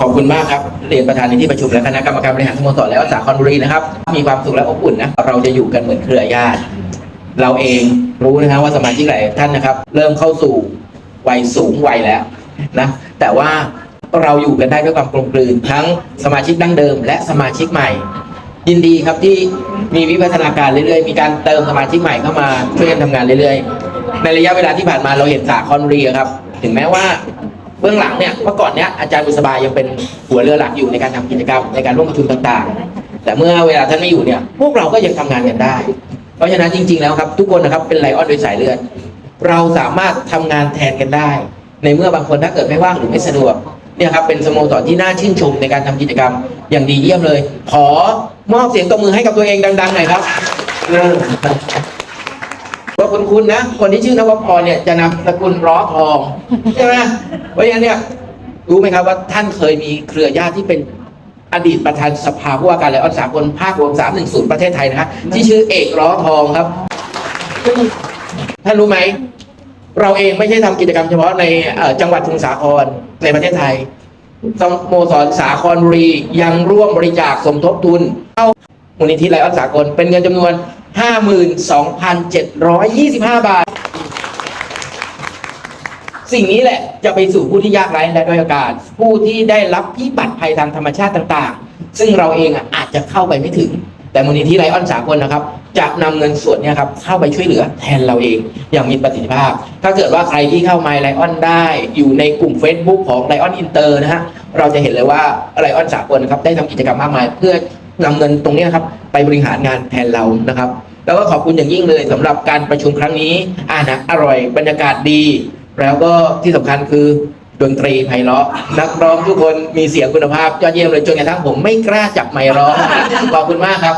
ขอบคุณมากครับเรียนประธานในที่ประชุมและคณะกรรมการบริหารสโมสรและวัดสาครบุรีนะครับ มีความสุขและอบอุ่นนะ เราจะอยู่กันเหมือนเครือญาติ เราเองรู้นะครับว่าสมาชิกหลายท่านนะครับ เริ่มเข้าสู่วัยสูงวัยแล้วนะ แต่ว่าเราอยู่กันได้ด้วยความกลมกลืนทั้งสมาชิกดั้งเดิม และสมาชิกใหม่ ยินดีครับที่มีวิวัฒนาการเรื่อยๆ มีการเติมสมาชิกใหม่เข้ามาช่วยกันทำงานเรื่อยๆ ในระยะเวลาที่ผ่านมาเราเห็นสาครบุรีอะครับ ถึงแม้ว่า เบื้องหลังเนี่ยเมื่อก่อนเนี้ยอาจารย์บุษบายังเป็นหัวเรือหลักอยู่ในการทำกิจกรรมในการร่วมประชุมต่างๆ แต่เมื่อเวลาท่านไม่อยู่เนี่ยพวกเราก็ยังทำงานกันได้ เพราะฉะนั้นจริง ๆแล้วครับทุกคนนะครับเป็นไลออนโดยสายเลือดเราสามารถทำงานแทนกันได้ ในเมื่อบางคนถ้าเกิดไม่ว่างหรือไม่สะดวกเนี่ยครับเป็นสโมสรที่น่าชื่นชมในการทำกิจกรรมอย่างดีเยี่ยมเลย ขอมอบเสียงตบมือให้กับตัวเองดังๆหน่อยครับ เออก็คุณคุณนะ คนที่ชื่อนวพรเนี่ยจะนำสกุลร้อทองใช่ไหมเพราะฉะนั้นเนี่ยรู้ไหมครับว่าท่านเคยมีเครือญาติที่เป็นอดีตประธานสภาผู้ว่าการไลออนสากลภาครวม310ประเทศไทยนะฮะที่ชื่อเอกร้อทองครับซึ่งท่านรู้ไหม เราเองไม่ใช่ทำกิจกรรมเฉพาะในเอ่อจังหวัดสมุทรสาครในประเทศไทยสโมสรสาครบุรียังร่วมบริจาคสมทบทุน เข้ามูลนิธิไลออนสากลเป็นเงินจำนวน 52,725 บาท สิ่งนี้แหละจะไปสู่ผู้ที่ยากไร้และด้อยโอกาส ผู้ที่ได้รับพิบัติภัยทางธรรมชาติต่างๆ ซึ่งเราเองอะอาจจะเข้าไปไม่ถึง แต่มูลนิธิไลออนสากลนะครับ จะนำเงินส่วนนี้ครับเข้าไปช่วยเหลือแทนเราเองอย่างมีประสิทธิภาพ ถ้าเกิดว่าใครที่เข้ามาไลออนได้อยู่ในกลุ่ม Facebook ของไลออนอินเตอร์นะฮะเราจะเห็นเลยว่าไลออนสากลนะครับได้ทำกิจกรรมมากมายเพื่อ นำเงินตรงนี้ครับ ไปบริหารงานแทนเรานะครับ แล้วก็ขอบคุณอย่างยิ่งเลยสำหรับการประชุมครั้งนี้อาหารอร่อยบรรยากาศดี แล้วก็ที่สำคัญคือดนตรีไพเราะนักร้องทุกคนมีเสียงคุณภาพยอดเยี่ยมเลยจนกระทั่งผมไม่กล้าจับไมค์ร้องขอบคุณมากครับ